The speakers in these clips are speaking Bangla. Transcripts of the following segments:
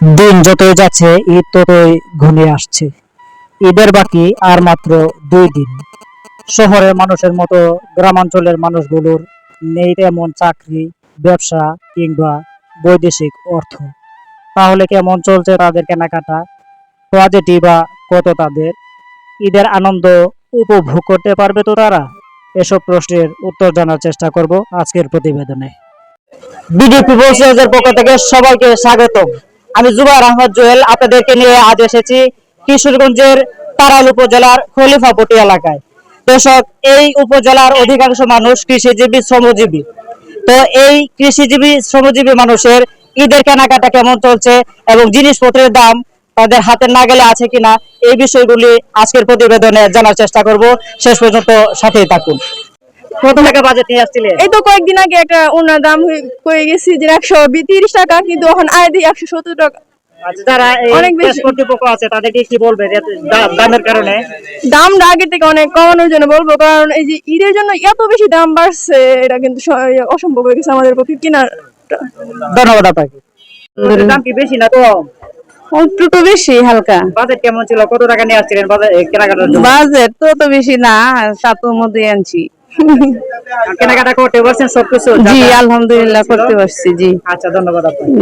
দিন যতই যাচ্ছে, ঈদ ততই ঘনিয়ে আসছে। ঈদের বাকি আর মাত্র দুই দিন। শহরের মানুষের মতো গ্রামাঞ্চলের মানুষগুলোর নেই তেমন চাকরি, ব্যবসা কিংবা বৈদেশিক অর্থ। তাহলে কেমন চলছে তাদের কেনাকাটা? বাজেটই বা কত তাদের? ঈদের আনন্দ উপভোগ করতে পারবে তো তারা? এসব প্রশ্নের উত্তর জানার চেষ্টা করব আজকের প্রতিবেদনে। বিজেপি বলসের পক্ষ থেকে সবাইকে স্বাগতম। আমি জুবাইর আহমদ জুয়েল, আপনাদেরকে নিয়ে আজ এসেছি কিশোরগঞ্জের তারাল উপজেলার খলিফাপটি এলাকায়। দর্শক, এই উপজেলার অধিকাংশ মানুষ কৃষিজীবী, শ্রমজীবী। তো এই কৃষিজীবী, শ্রমজীবী মানুষের ঈদের কেনাকাটা কেমন চলছে এবং জিনিসপত্রের দাম তাদের হাতে না গেলে আছে কিনা, এই বিষয়গুলি আজকের প্রতিবেদনে জানার চেষ্টা করব। শেষ পর্যন্ত সাথেই থাকুন। কত টাকা বাজেট নিয়ে আসছিলেন? এই তো কয়েকদিন আগে একটা ওনার দাম হয়ে- গেছে যে একশো তিরিশ টাকা কিন্তু এখন আয় দিই একশো সত্তর টাকা। আচ্ছা, যারা অনেক বেশি। কর্তৃপক্ষ আছে তাদেরকে কি বলবে দামের কারণে? দামটা আগে থেকে অনেক কমানোর জন্য বলব কারণ এই যে ঈদের জন্য এত বেশি দাম বাড়ছে এটা কিন্তু অসম্ভব হয়ে গেছে আমাদের পক্ষে কেনার ধন্যবাদ আপনাকে। দাম কি বেশি না কম? একটু তো বেশি হালকা। বাজেট কেমন ছিল? কত টাকা নিয়ে আসছিলেন? বাজার কেনাকাটার বাজেট তো তো বেশি না সাতের মধ্যে আনছি। কেনাকাটা করতে পারছেন সবকিছু? জি আলহামদুলিল্লাহ করতে পারছি জি। আচ্ছা ধন্যবাদ আপনাকে।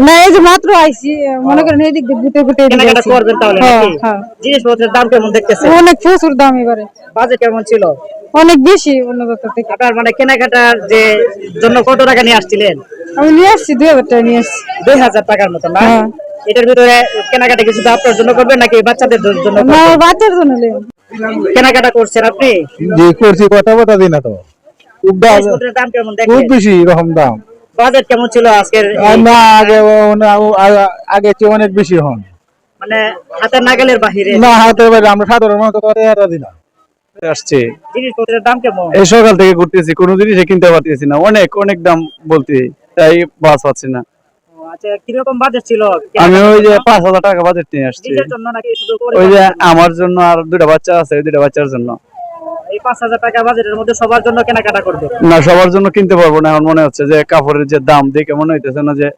না এই যে মাত্র আইছি মনে করেন এই দিক দিয়ে কেনাকাটা করবেন তাহলে হ্যাঁ? হ্যাঁ। জিনিসপত্রের দাম কেমন দেখতেছেন? অনেক প্রচুর দাম এবারে। বাজেট কেমন ছিল? অনেক বেশি অন্য দপ্তর থেকে। আপনার মানে কেনাকাটার যে জন্য কত টাকা নিয়ে আসছিলেন? আমি নিয়ে আসছি দুই হাজার টাকা নিয়ে আসছি। দুই হাজার টাকার মতো না? হ্যাঁ। এটার ভিতরে কেনাকাটা কিছু আপনার জন্য করবেন নাকি বাচ্চাদের জন্য বাচ্চার জন্য কেনাকাটা করছেন আপনি? যে করছি কথা তো। খুব দাম কেমন খুব বেশি এরকম দাম। বাজেট কেমন ছিল আজকের না আগে আগে চেয়ে অনেক বেশি হন। মানে হাতের নাগালের বাহিরে? না হাতের বাইরে আমরা সাধারণ মানুষ তো দিই না। আসছে। জিনিসপত্রের দাম কেমন? এই সকাল থেকে ঘুরতেছি কোনো জিনিস কিনতে পারতেছি না। অনেক অনেক দাম বলতে তাই বাস পাচ্ছি না। আচ্ছা কীরকম বাজেট ছিল? আমি ওই যে পাঁচ হাজার টাকা বাজেট নিয়ে আসছি। নিজের জন্য নাকি শুধু ওই যে আমার জন্য আর দুটা বাচ্চা আছে দুটা বাচ্চার জন্য। এই পাঁচ হাজার টাকা বাজেটের মধ্যে সবার জন্য কেনাকাটা করবে? না সবার জন্য কিনতে পারব না এখন মনে হচ্ছে যে কাপড়ের যে দাম দেখে মনে হইতেছে না যে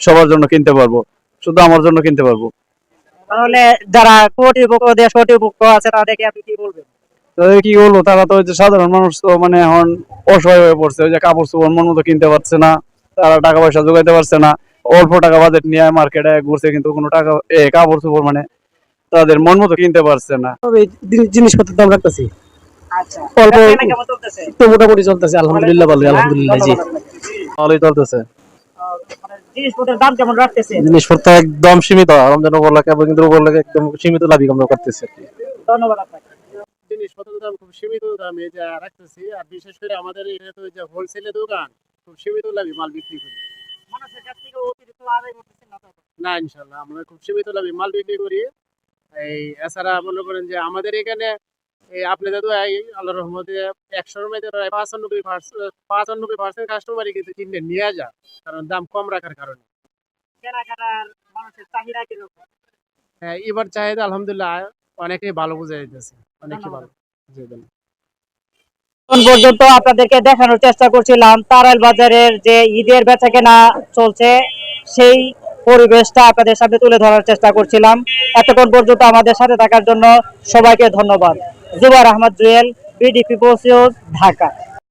সবার জন্য কিনতে পারব। শুধু আমার জন্য কিনতে পারব। তাহলে যারা কর্তৃপক্ষ দেশ আছে তাদেরকে আপনি কি বলবেন? তাদের কি বলব? তারা তো যে সাধারণ মানুষ তো মানে এখন অসহায় হয়ে পড়ছে। ওই যে কাপড় চোপড় মন মতো কিনতে পারছে না তারা টাকা পয়সা জোগাইতে পারছে না। অল্প টাকা বাজেট নিয়ে মার্কেটে ঘুরছে কিন্তু কোনো টাকা এ কাপড় চোপড় মানে তাদের মন মতো কিনতে পারছে না। জিনিসপত্রের দাম রাখতেছি। আচ্ছা। অল্প কেনা কেমন চলতেছে? তো মোটামুটি চলতেছে আলহামদুলিল্লাহ ভালো আলহামদুলিল্লাহ জি। ভালোই। চলতেছে। মানে জিনিসপত্র একদম সীমিত রমজান উপলক্ষে কিন্তু উপলক্ষে একদম সীমিত লাভই আমরা করতেছি আর কি। ধন্যবাদ আপনাকে। জিনিসপত্রের দাম খুব সীমিত দামে যা রাখতেছি আর বিশেষ করে আমাদের এটা তো যে হোলসেলের দোকান খুব সীমিত লাভে মাল বিক্রি করি। না ইনশাল্লাহ আমরা খুব সীমিত লাভে মাল বিক্রি করি। এই এছাড়া মনে করেন যে আমাদের এখানে এই আপনি দাদু আল্লাহ রহমতে একশোর মধ্যে প্রায় পাঁচানব্বই পার্সেন্ট পাঁচানব্বই পার্সেন্ট কাস্টমারই কিন্তু কিনে নিয়ে যায় কারণ দাম কম রাখার কারণে। হ্যাঁ এবার চাহিদা আলহামদুলিল্লাহ অনেকটাই ভালো বোঝা অনেকটাই ভালো। জি। এখন পর্যন্ত আপনাদেরকে দেখানোর চেষ্টা করছিলাম তারাইল বাজারের যে ঈদের বেচা কেনা চলছে, সেই পরিবেশটা আপনাদের সামনে তুলে ধরার চেষ্টা করছিলাম। এতক্ষণ পর্যন্ত আমাদের সাথে থাকার জন্য সবাইকে ধন্যবাদ। জুবার আহমদ জুয়েল বিডিপি ঢাকা।